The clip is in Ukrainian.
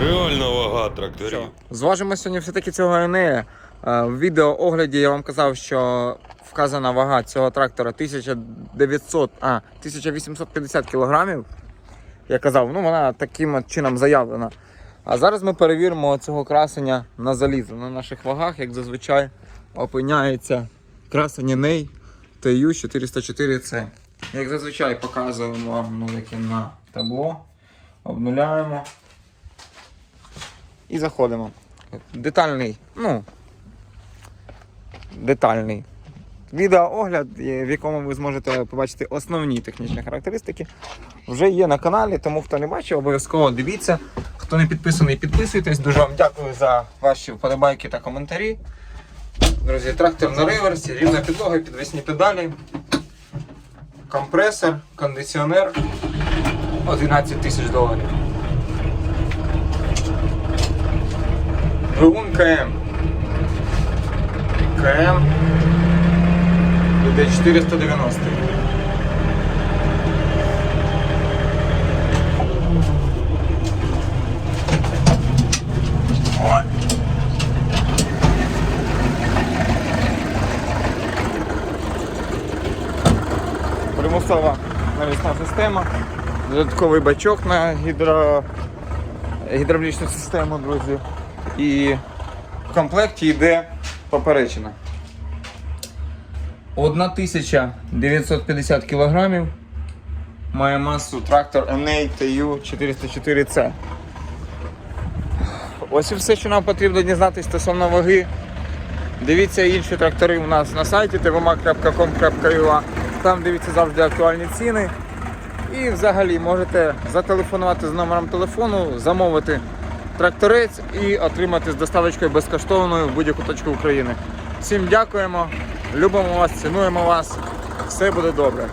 Реально вага тракторів. Зважимо сьогодні все-таки цього Енея. Е, В відеоогляді я вам казав, що вказана вага цього трактора 1900, а, 1850 кілограмів. Я казав, ну вона таким чином заявлена. А зараз ми перевіримо цього красення на залізо. На наших вагах, як зазвичай, опиняється красення Ней TU 404C. Як зазвичай показуємо вам нулики на табло, обнуляємо і заходимо. Детальний, ну, детальний відеоогляд, в якому ви зможете побачити основні технічні характеристики, вже є на каналі, тому хто не бачив, обов'язково дивіться. Хто не підписаний, підписуйтесь. Дуже вам дякую за ваші вподобайки та коментарі. Друзі, трактор на реверсі, рівна підлога, підвісні педалі, компресор, кондиціонер 11 тисяч доларів. Двигун КМ. КМ буде 490. Примусова навісна система, додатковий бачок на гідро... гідравлічну систему, друзі. І в комплекті йде поперечина. 1950 кг має масу трактор NA TU 404C. Ось і все, що нам потрібно дізнатися стосовно ваги. Дивіться інші трактори у нас на сайті tvma.com.ua. Там дивіться завжди актуальні ціни. І взагалі можете зателефонувати з номером телефону, замовити тракторець і отримати з доставочкою безкоштовною в будь-яку точку України. Всім дякуємо, любимо вас, цінуємо вас. Все буде добре.